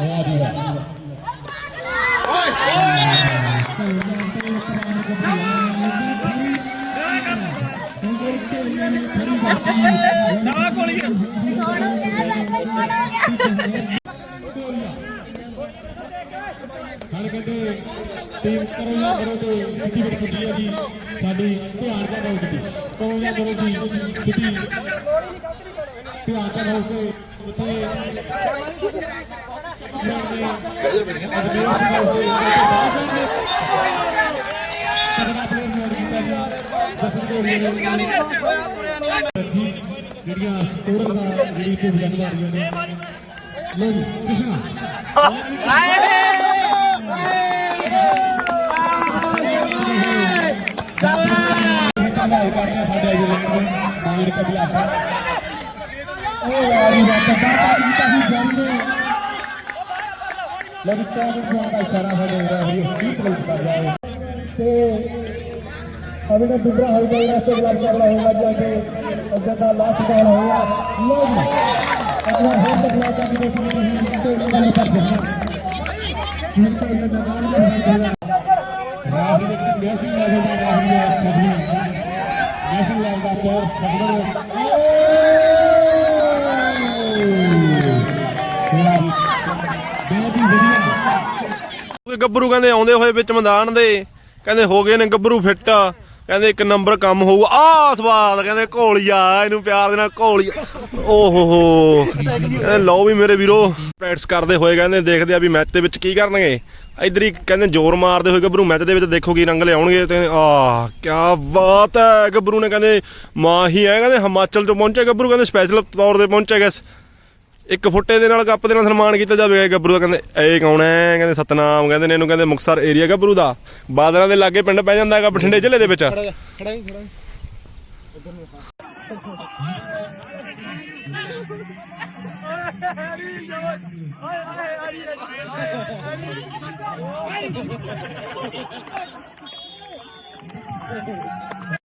ਵਾਹ ਜੀ ਵਾਹ ਸਾਲਾ ਕੋਲ ਗਿਆ ਗਿਆ ਬਾਬਾ ਛੋੜ ਗਿਆ ਹਰ ਕਹਿੰਦੇ ਟੀਮ ਕਰੋ ਜਾਂ ਕਰੋ ਤੇ ਸਿੱਧੀ ਬੜੀ ਕੁੱਤੀ ਹੈ ਜੀ ਸਾਡੀ ਧਿਆਨ ਦਾ ਬਹੁਤ ਦੀ ਕਰੋ ਜਾਂ ਕਰੋ ਦੀ ਸਿੱਧੀ ਧਿਆਨ ਦਾ ਬਹੁਤ ਤੇ ਜਿਹੜੀਆਂ ਸਕੋਰ ਦਾ ਜਿਹੜੀ ਭੂਮਿਕਾ ਨਿਭਾ ਰਹੀਆਂ ਨੇ ਲੋ ਜੀ ਕ੍ਰਿਸ਼ਨਾ ਧੰਨਵਾਦ ਕਰਦੇ ਹਾਂ ਸਾਡੇ ਇੰਗਲੈਂਡ ਦੇ ਮਾਇਰ ਕਬਿਆਸਾ ਉਹ ਵਾਲੀ ਦਾ ਕੱਟਾ ਪਾਸ ਕੀਤਾ ਸੀ ਜਨ ਨੇ ਲੜੀ ਕਾਬੂ ਫੋਨ ਦਾ ਇਸ਼ਾਰਾ ਹੋ ਰਿਹਾ ਸਪੀਕ ਲਈ ਕਰ ਰਿਹਾ। ਹੈ ਤੇ ਅਭੀ ਤਾਂ ਦੂਸਰਾ ਹਾਈ ਜਾਏਗਾ ਸੇ ਬਲੱਡ ਕਰ ਰਿਹਾ ਹੋਗਾ ਜਾਕੇ ਅੱਗੇ ਦਾ ਲਾਸਟ ਬਾਲ ਹੋਇਆ। ਲੋ ਜੀ ਅਗਲਾ ਹੋਰ ਤੱਕ ਲਾ ਕੇ ਦੇਖੋ ਤੁਸੀਂ ਤੇ ਇਹਨਾਂ ਦਾ ਪਰ ਜਹਾਂ ਹੁਣ ਤਾਂ ਇਹਨਾਂ ਦਾ ਨਾਮ ਨਹੀਂ ਦੇ ਵਿੱਚ ਲੈਵਲ ਦਾ ਰਾਜ ਹੈ ਸਭੀ ਨੈਸ਼ਨਲ ਲੈਵਲ ਦਾ ਪਲੇਅਰ ਸਭੀ ਗੱਭਰੂ ਕਹਿੰਦੇ ਆਉਂਦੇ ਹੋਏ ਵਿੱਚ ਮੈਦਾਨ ਦੇ। ਕਹਿੰਦੇ ਹੋ ਗਏ ਨੇ ਗੱਭਰੂ ਫਿੱਟ। ਕਹਿੰਦੇ ਇੱਕ ਨੰਬਰ ਕੰਮ ਹੋਊਗਾ ਆ ਸਵਾਦ ਕਹਿੰਦੇ ਘੋਲੀਆ, ਇਹਨੂੰ ਪਿਆਰ ਦੇ ਨਾਲ ਘੋਲੀਆ। ਓਹੋ ਹੋ। ਲਓ ਵੀ ਮੇਰੇ ਵੀਰੋ ਪ੍ਰੈਕਟਿਸ ਕਰਦੇ ਹੋਏ ਕਹਿੰਦੇ ਦੇਖਦੇ ਆ ਵੀ ਮੈਚ ਦੇ ਵਿੱਚ ਕੀ ਕਰਨਗੇ। ਇਧਰ ਹੀ ਕਹਿੰਦੇ ਜ਼ੋਰ ਮਾਰਦੇ ਹੋਏ ਗੱਭਰੂ ਮੈਚ ਦੇ ਵਿੱਚ ਦੇਖੋ ਕੀ ਰੰਗ ਲਿਆਉਣਗੇ ਤੇ ਆ ਕੀ ਬਾਤ ਹੈ। ਗੱਭਰੂ ਨੇ ਕਹਿੰਦੇ ਮਾਂ ਹੀ ਹੈ ਕਹਿੰਦੇ ਹਿਮਾਚਲ ਤੋਂ ਪਹੁੰਚੇ। ਗੱਭਰੂ ਕਹਿੰਦੇ ਸਪੈਸ਼ਲ ਤੌਰ ਤੇ ਪਹੁੰਚੇ ਗਏ ਇੱਕ ਫੁੱਟੇ ਦੇ ਨਾਲ ਕੱਪ ਦੇ ਨਾਲ ਸਨਮਾਨ ਕੀਤਾ ਜਾਵੇਗਾ ਗੱਭਰੂ ਦਾ ਕਹਿੰਦੇ ਇਹ ਕੌਣ ਹੈ? ਕਹਿੰਦੇ ਸਤਨਾਮ ਕਹਿੰਦੇ ਨੇ ਇਹਨੂੰ ਕਹਿੰਦੇ ਮੁਕਸਰ ਏਰੀਆ ਗੱਭਰੂ ਦਾ। ਬਾਦਲਾਂ ਦੇ ਲਾਗੇ ਪਿੰਡ ਪੈ ਜਾਂਦਾ ਹੈਗਾ ਬਠਿੰਡੇ ਜ਼ਿਲ੍ਹੇ ਦੇ ਵਿੱਚ।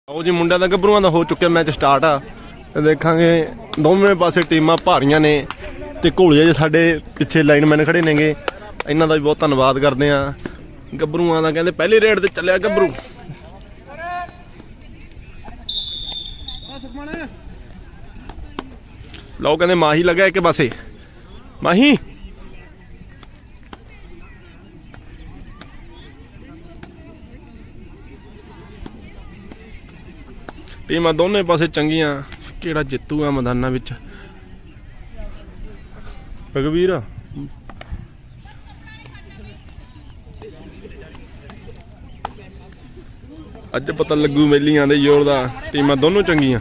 ਆਓ ਜੀ ਮੁੰਡਿਆਂ ਦਾ ਗੱਭਰੂਆਂ ਦਾ ਹੋ ਚੁੱਕਿਆ ਮੈਚ ਸਟਾਰਟ ਆ। ਦੇਖਾਂਗੇ ਦੋਵੇਂ ਪਾਸੇ ਟੀਮਾਂ ਭਾਰੀਆਂ ਨੇ। ਤੇ ਘੋਲੀਏ ਜੇ ਸਾਡੇ ਪਿੱਛੇ ਲਾਈਨਮੈਨ ਖੜੇ ਨੇਗੇ। ਇਹਨਾਂ ਦਾ ਵੀ ਬਹੁਤ ਧੰਨਵਾਦ ਕਰਦੇ ਆ ਗੱਭਰੂਆਂ ਦਾ ਕਹਿੰਦੇ ਪਹਿਲੇ ਰੇਡ ਤੇ ਚੱਲਿਆ ਗੱਭਰੂ। ਲਓ ਕਹਿੰਦੇ ਮਾਹੀ ਲੱਗਾ ਇੱਕ ਪਾਸੇ। ਮਾਹੀ। ਟੀਮਾਂ ਦੋਨੇ ਪਾਸੇ ਚੰਗੀਆਂ, ਕਿਹੜਾ ਜਿੱਤੂਗਾ ਮੈਦਾਨਾਂ ਵਿੱਚ। ਰਗਵੀਰ ਅੱਜ ਪਤਾ ਲੱਗੂ ਮੇਲੀਆਂ ਦੇ ਜ਼ੋਰ ਦਾ ਟੀਮਾਂ ਦੋਨੋਂ ਚੰਗੀਆਂ।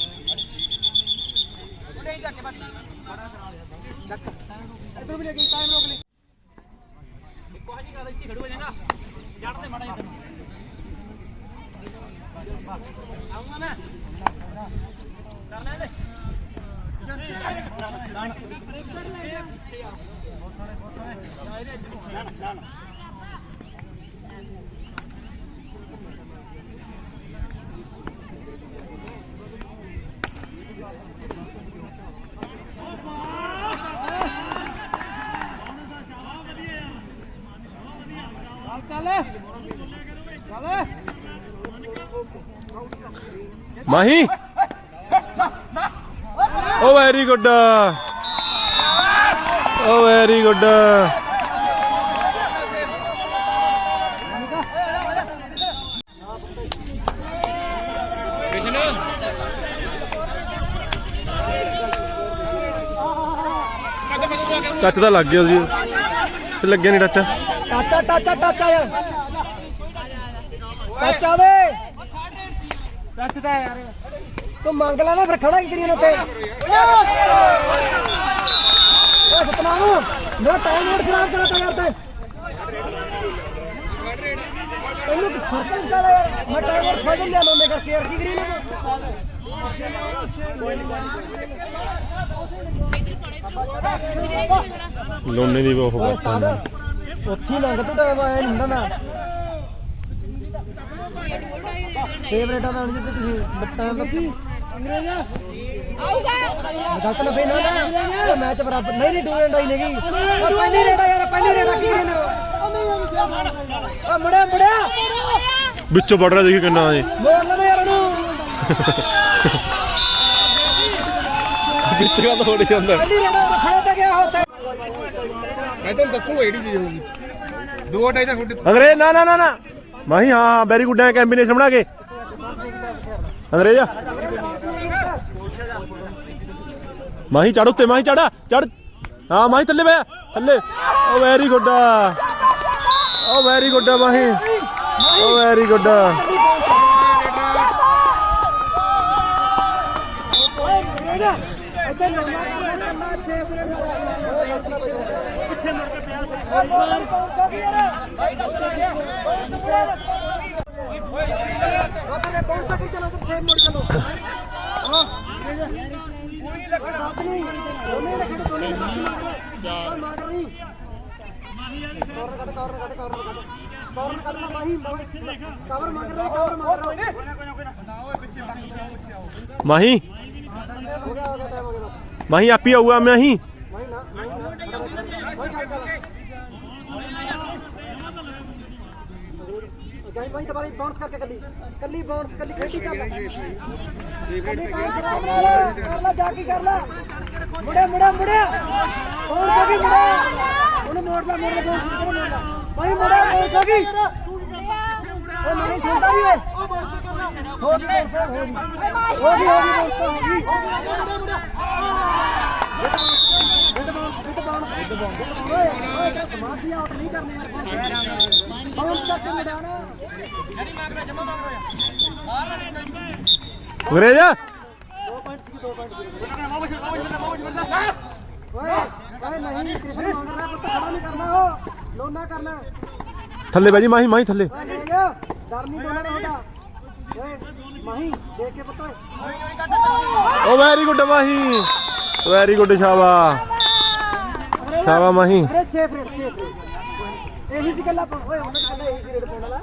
ਕਹੀਂ ਚੱਕ ਕੇ ਬਸ। ਚੱਕ ਇਧਰ ਵੀ ਲੈ ਗਈ ਟਾਈਮ ਰੋਕ ਲੈ ਇੱਕੋ ਹਜੀ ਗੱਲ ਇੱਥੇ ਖੜੂ ਹੋ ਜਾਣਾ ਜੜ ਤੇ ਮੜਾ ਆਉਂਗਾ ਮੈਂ। ਕਰ ਲੈ ਦੇ ਬਹੁਤ ਸਾਰੇ ਬਹੁਤ ਸਾਰੇ। ਇਹਦੇ ਇੱਧਰ ਜਾਣ ਜਾਣ। Mahi. Oh very good. Oh very good. Touch ਤਾਂ ਲੱਗ ਗਿਆ ਤੇ ਲੱਗਿਆ ਨਹੀਂ ਟੱਚ। ਟਾਚਾ ਟਾਚਾ ਟਾਚਾ ਟਾਚਾ ਦੇ। ਟੱਚ ਦਾ ਯਾਰ। ਤੂੰ ਮੰਗ ਲੈ ਨਾ ਫਿਰ ਖੜਾ ਕੀ ਕਰੀ ਨਾ ਤੇ ਓਏ ਸਤਨਾਮ ਮੇਰਾ ਟਾਈਮ ਨੋਟ ਖਰਾਬ ਕਰਾ ਤਾ ਯਾਰ ਤੇ। ਇਹਨੂੰ ਸਰਪੰਚ ਦਾ ਯਾਰ ਮੈਂ ਟਾਈਮ ਨੋਟ ਸਮਝ ਲਿਆ ਲੋਨੇ ਕਰਕੇ ਯਾਰ ਕੀ ਕਰੀ ਨਾ ਲੋਨੇ ਦੀ ਉਹ ਓਏ ਉਸਤਾਦ ਉੱਥੇ ਮੰਗ ਤੂੰ ਟਾਈਮ ਆਇਆ ਨਹੀਂ ਹੁੰਦਾ ਨਾ। ਫੇਵਰੇਟਾਂ ਨਾਲ ਜਿੱਤੇ ਤੁਸੀਂ ਟਾਈਮ ਲੱਗੀ ਅੰਗਰੇਜ਼ਾ ਗਲਤ ਲੱਭੇ ਨਾ ਨਾ ਉਹ ਮੈਚ ਬਰਾਬਰ ਨਹੀਂ ਨਹੀਂ ਡੂਰੈਂਡ ਆਈ ਨੇਗੀ ਉਹ ਪਹਿਲੀ ਰੇਡਾ ਯਾਰ ਪਹਿਲੀ ਰੇਡਾ ਕੀ ਕਰੀ ਨਾ ਉਹ ਮੁੜਿਆ ਮੁੜਿਆ। ਵਿੱਚੋਂ ਵੜ ਰਿਹਾ ਦੇਖੀ ਕਿੰਨਾ ਏ ਮੋੜ ਲੈਣਾ ਯਾਰ ਉਹਨੂੰ। ਵਿੱਚ ਗੱਲ ਹੋ ਜਾਂਦਾ। ਪਹਿਲੀ ਰੇਡਾ ਰੱਖਣੇ ਤੇ ਗਿਆ ਹੋਤੇ ਮੈਂ ਤੁਹਾਨੂੰ ਦੱਸੂਗਾ ਜਿਹੜੀ ਚੀਜ਼ ਹੋਊਗੀ। ਦੋ ਦਾ ਤੁਹਾਡੇ ਅੰਗਰੇਜ਼ ਨਾ ਨਾ ਨਾ ਨਾ। ਮਾਹੀ, ਹਾਂ ਹਾਂ ਵੈਰੀ ਗੁੱਡ ਹੈ ਕੰਬੀਨੇਸ਼ਨ ਬਣਾ ਕੇ। ਅੰਗਰੇਜ਼ ਮਾਹੀ ਚੜ ਉੱਤੇ, ਮਾਹੀ ਚੜਾ ਚੜ ਹਾਂ, ਮਾਹੀ, ਥੱਲੇ ਬੈ ਥੱਲੇ। ਓ very good oh very good Mahi. Oh very good ਇੱਥੇ ਨੰਨਾ ਕਰਨਾ ਕੱਲਾ ਸੇਫ ਰੇਡ ਮਾਰਿਆ ਪਿੱਛੇ ਮੁੜ ਕੇ ਪਿਆ ਸੀ ਓਏ ਬੋਲਰ ਕੌਣ ਸਾ ਕੀ ਯਾਰ ਬਸਰੇ ਕੌਣ ਸਾ ਕੀ ਚਲੋ ਤੁਮ ਸੇਫ ਮੋੜ ਚਲੋ ਹਾਂ ਪੂਰੀ ਲੱਗ ਬਾਤ ਨਹੀਂ ਦੋਨੇ ਲੱਗ ਦੋਨੇ ਚਾਰ ਮਾਰ ਰਹੀ ਕਵਰ ਕੱਢ ਕਵਰ ਕੱਢ ਕਵਰ ਕੱਢ ਕਵਰ ਕੱਢ ਲਾ ਮਾਹੀ ਕਵਰ ਮੰਗ ਰਹੀ ਕਵਰ ਮੰਗ ਰਹੀ ਮਾਹੀ ਹੋ ਗਿਆ ਹੋ ਗਿਆ ਟਾਈਮ ਹੋ ਗਿਆ ਬਸ ਮਾਹੀ ਆਪੀ ਆਊਗਾ ਮਾਹੀ ਮਾਹੀ ਨਾ ਮਾਹੀ ਨਾ ਮਾਹੀ ਕਰ ਕਰ ਗਾਈ ਮਾਹੀ ਦੁਬਾਰਾ ਬਾਉਂਸ ਕਰਕੇ ਕੱਲੀ ਕੱਲੀ ਬਾਉਂਸ ਕੱਲੀ ਖੇਡੀ ਚੱਲ ਕੱਲੀ bounce ਕਰ ਲੈ, ਕਰ ਲੈ ਜਾ ਕੇ ਕਰ ਲੈ ਮੁੜਿਆ ਮੁੜਿਆ ਮੁੜਿਆ ਬਾਉਂਸ ਹੋ ਗਈ ਮੁੜਿਆ ਉਹਨੂੰ ਮੋੜ ਲੈ ਮੋੜ ਲੈ ਬਾਉਂਸ ਕਿਹਨੇ ਮੋੜ ਲੈ ਮਾਹੀ ਮੁੜਿਆ ਬਾਉਂਸ ਹੋ ਗਈ ਉਹ ਨਹੀਂ ਸੁਣਦਾ ਵੀ ਓਏ ਹੋ ਗਈ ਬਾਉਂਸ ਹੋ ਗਈ ਹੋ ਗਈ ਹੋ ਗਈ ਬਾਉਂਸ ਤਾਂ ਹੋ ਗਈ ਬਿੱਟ ਬਾਉਂਸ ਬਿੱਟ ਬਾਉਂਸ ਓਏ ਓਏ ਸਮਾਧੀ ਆਊਟ ਨਹੀਂ ਕਰਨੀ ਯਾਰ ਬਾਉਂਸ ਕਰਕੇ ਮਿਡਾਣਾ ਅੰਗਰੇਜ਼! ਦੋ ਪੁਆਇੰਟ ਸੀ ਦੋ ਪੁਆਇੰਟ ਸੀ ਓਏ ਓਏ ਨਹੀਂ ਕ੍ਰਿਸ਼ਨ ਮੰਗ ਰਿਹਾ ਪੁੱਤ ਖੜਾ ਨਹੀਂ ਕਰਨਾ ਉਹ। ਲੋਨਾ ਕਰਨਾ। ਥੱਲੇ ਬੈ ਜੀ, ਮਾਹੀ ਮਾਹੀ ਥੱਲੇ। ਡਰ ਨਹੀਂ ਦੋਨਾਂ ਦਾ ਹੁੰਦਾ ਓਏ ਮਾਹੀ ਦੇਖ ਕੇ ਪੁੱਤ ਓ very good Mahi. Very good ਸ਼ਾਬਾ ਸ਼ਾਬਾ ਮਾਹੀ। ਅਰੇ ਸੇਫ ਰੇਟ ਸੇਫ ਰੇਟ ਇਹੀ ਸੀ ਗੱਲਾਂ ਓਏ, ਹੁਣ ਕੱਲਾ ਇਹੀ ਸੀ ਰੇਟ ਪਾਉਣ ਵਾਲਾ।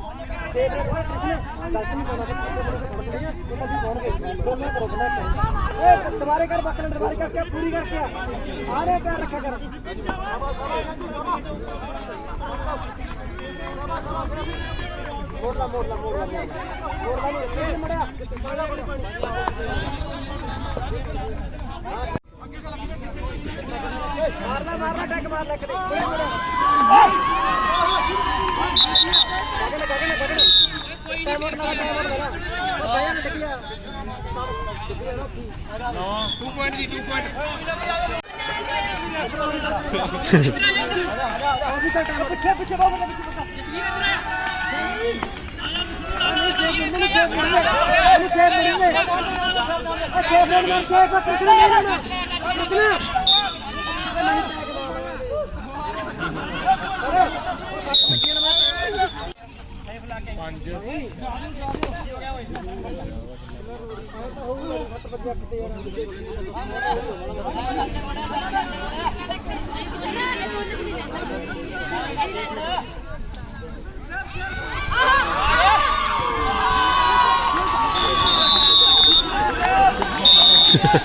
ਦੁਬਾਰੇ ਕਰ ਬੱਕਲ ਦੁਬਾਰੇ ਕਰਕੇ ਪੂਰੀ ਕਰਕੇ ਆ ਆਰੇ ਪੈਰ ਰੱਖਿਆ ਕਰ ਮੋੜ ਲਾ ਮੋੜ ਲਾ ਮੋੜ ਲਾ ਮੋੜ ਲਾ ਮੋੜ ਮੜਿਆ ਮਾਰ ਲਾ ਮਾਰ ਲਾ ਟੈਕ ਮਾਰ ਲੈ ਕਦੇ ਮੜਿਆ ਮੜਿਆ ਗਗਨ ਗਗਨ ਗਗਨ ਟਾਈਮ ਆਊਟ ਲਾ ਟਾਈਮ ਆਊਟ ਲਾ ਉਹ ਦਇਆ ਨੇ ਡਿੱਗਿਆ ਡਿੱਗਿਆ ਨਾ ਉੱਥੇ ਹੀ। 2 ਪੁਆਇੰਟ ਦੀ 2 ਪੁਆਇੰਟ ਆ ਗਈ ਸਰ ਟਾਈਮ ਪਿੱਛੇ ਪਿੱਛੇ ਬਾਬਾ ਦੇ ਪਿੱਛੇ ਪੱਕਾ ਨਹੀਂ ਸੇਵ ਨਹੀਂ ਸੇਵ ਨਹੀਂ ਸੇਵ ਨਹੀਂ ਆ ਸੇਵ ਨਹੀਂ ਸੇਵ ਕ੍ਰਿਸ਼ਨ ਨਹੀਂ ਲੈਣਾ ਕ੍ਰਿਸ਼ਨ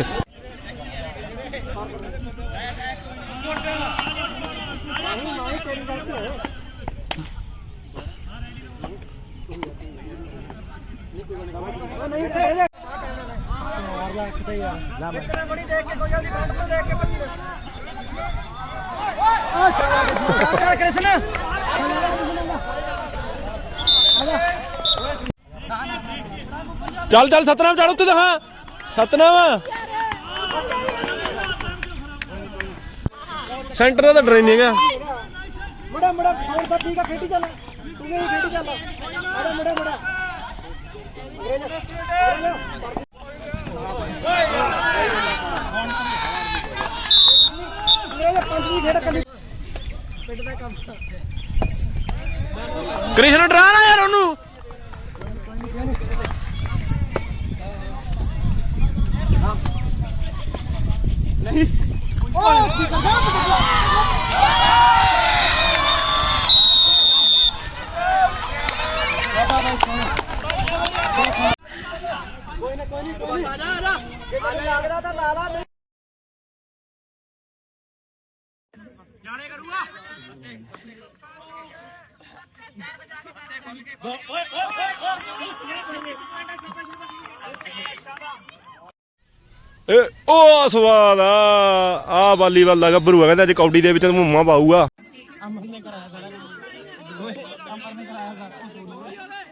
ਨਹੀਂ ਚੱਲ ਚੱਲ, ਸਤਨਾਮ ਚੜ ਉੱਤੇ ਹਾਂ ਸਤਨਾਮ। ਸੈਂਟਰ ਦਾ ਡਰੇਨਿੰਗ ਆ ਮੁੰਡਾ ਮੁੰਡਾ ਹੋਰ ਸਭ ਠੀਕ ਆ, ਖੇਡੀ ਚੱਲ। ਤੂੰ ਵੀ ਖੇਡੀ ਚੱਲ। ਅਰੇ ਮੁੰਡਾ ਮੁੰਡਾ। ਕ੍ਰਿਸ਼ਨ ਡਰਾ ਨਾ ਯਾਰ ਉਹਨੂੰ। ਓ ਕੀ ਕਰਦਾ ਕੋਈ ਨਾ ਕੋਈ ਨਹੀਂ ਕੋਈ ਆ। ਜਾ ਆ ਜਾ ਜੇ ਤੈਨੂੰ ਲੱਗਦਾ ਤਾਂ ਲਾ ਲਾ ਨਹੀਂ ਏ ਉਹ ਸਵਾਦ ਆ ਆ ਵਾਲੀਬਾਲ ਦਾ ਗੱਭਰੂ ਆ ਕਹਿੰਦਾ ਅੱਜ ਕੌਡੀ ਦੇ ਵਿੱਚ ਧੂਮਾ ਪਾਊਗਾ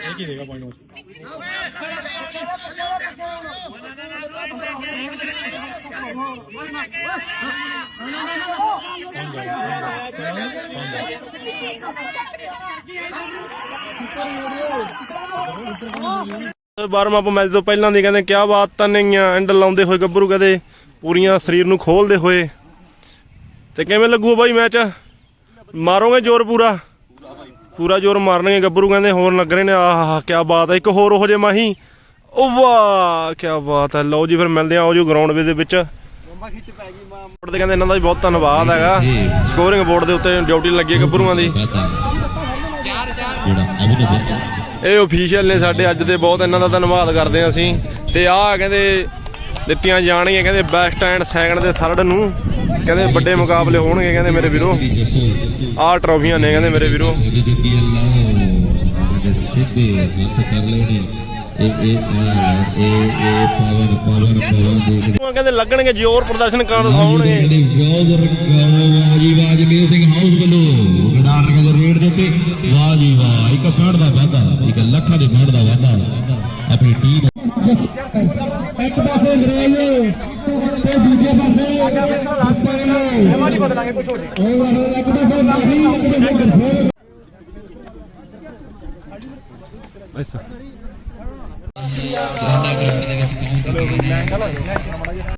एक ही देगा point Thank you. Warm up match ਤੋਂ ਪਹਿਲਾਂ ਦੀ ਕਹਿੰਦੇ ਕਿਆ ਬਾਤ ਤਾਂ ਨਹੀਂ ਆ ਐਂਡ ਲਾਉਂਦੇ ਹੋਏ ਗੱਭਰੂ ਕਹਿੰਦੇ ਪੂਰੀਆਂ ਸਰੀਰ ਨੂੰ ਖੋਲਦੇ ਹੋਏ। ਤੇ ਕਿਵੇਂ ਲੱਗੂ ਬਾਈ ਮੈਚ ਮਾਰੋਗੇ ਜ਼ੋਰ ਪੂਰਾ? ਪੂਰਾ ਜ਼ੋਰ ਮਾਰਨਗੇ ਗੱਭਰੂ ਕਹਿੰਦੇ ਹੋਰ ਲੱਗ ਰਹੇ ਨੇ ਆਹ ਕਿਆ ਬਾਤ ਹੈ ਇੱਕ ਹੋਰ ਉਹ ਜੇ ਮਾਹੀ। ਉਹ ਵਾਹ ਕਿਆ ਬਾਤ ਹੈ ਲਓ ਜੀ ਫਿਰ ਮਿਲਦੇ ਆ ਆਓ ਜੋ ਗਰਾਊਂਡ ਦੇ ਵਿੱਚ। ਬੋਰਡ ਤੇ ਕਹਿੰਦੇ ਇਹਨਾਂ ਦਾ ਵੀ ਬਹੁਤ ਧੰਨਵਾਦ ਹੈਗਾ। ਸਕੋਰਿੰਗ ਬੋਰਡ ਦੇ ਉੱਤੇ ਡਿਊਟੀ ਲੱਗੀ ਹੈ ਗੱਭਰੂਆਂ ਦੀ। ਇਹ ਅਫੀਸ਼ੀਅਲ ਨੇ ਸਾਡੇ ਅੱਜ ਦੇ ਬਹੁਤ ਇਹਨਾਂ ਦਾ ਧੰਨਵਾਦ ਕਰਦੇ ਹਾਂ ਅਸੀਂ। ਤੇ ਆਹ ਕਹਿੰਦੇ ਦਿੱਤੀਆਂ ਜਾਣਗੀਆਂ, ਕਹਿੰਦੇ ਬੈਸਟ ਐਂਡ ਸੈਕਿੰਡ ਦੇ ਥਰਡ ਨੂੰ। ਕਹਿੰਦੇ ਵੱਡੇ ਮੁਕਾਬਲੇ ਹੋਣਗੇ ਕਹਿੰਦੇ ਮੇਰੇ ਵੀਰੋ। ਆਹ ਟਰੋਫੀਆਂ ਨੇ ਕਹਿੰਦੇ ਮੇਰੇ ਵੀਰੋ। ਸਿੱਧੇ ਹੱਥ ਕਰ ਲਏ ਨੇ ਇਹ ਇਹ ਆਹ, ਇਹ ਇਹ ਪਾਵਰ ਪਾਵਰ ਪਾਵਰ ਦੇਖ ਉਹ ਕਹਿੰਦੇ ਲੱਗਣਗੇ ਜ਼ੋਰ ਪ੍ਰਦਰਸ਼ਨ ਕਰਨ ਆਉਣਗੇ। ਗੌਰ ਗੌਰ ਜੀ ਬਾਜ ਮੇਰ ਸਿੰਘ ਹਾਊਸ ਵੱਲੋਂ ਗਡਾਰ ਕੇ ਜੋ ਰੇਡ ਦੇ ਉੱਤੇ ਵਾਹ ਜੀ ਵਾਹ ਇੱਕ ਫੜ ਦਾ ਵਾਧਾ ਇੱਕ ਲੱਖਾਂ ਦੇ ਫੜ ਦਾ ਵਾਧਾ ਆਪਣੀ ਟੀਮ ਇੱਕ ਪਾਸੇ ਅੰਗਰੇਜ਼ ਤੇ ਦੂਜੇ ਪਾਸੇ ਪੱਪੇ ਮਾਰੀ ਬਦਲਾਂਗੇ ਕੁਝ ਹੋ ਜੇ ਇੱਕ ਪਾਸੇ ਮਾਹੀ ਇੱਕ ਪਾਸੇ ਗਰਸੇਵ ਗਰਾਉਂਡਾ ਗਰਾਊਂਡ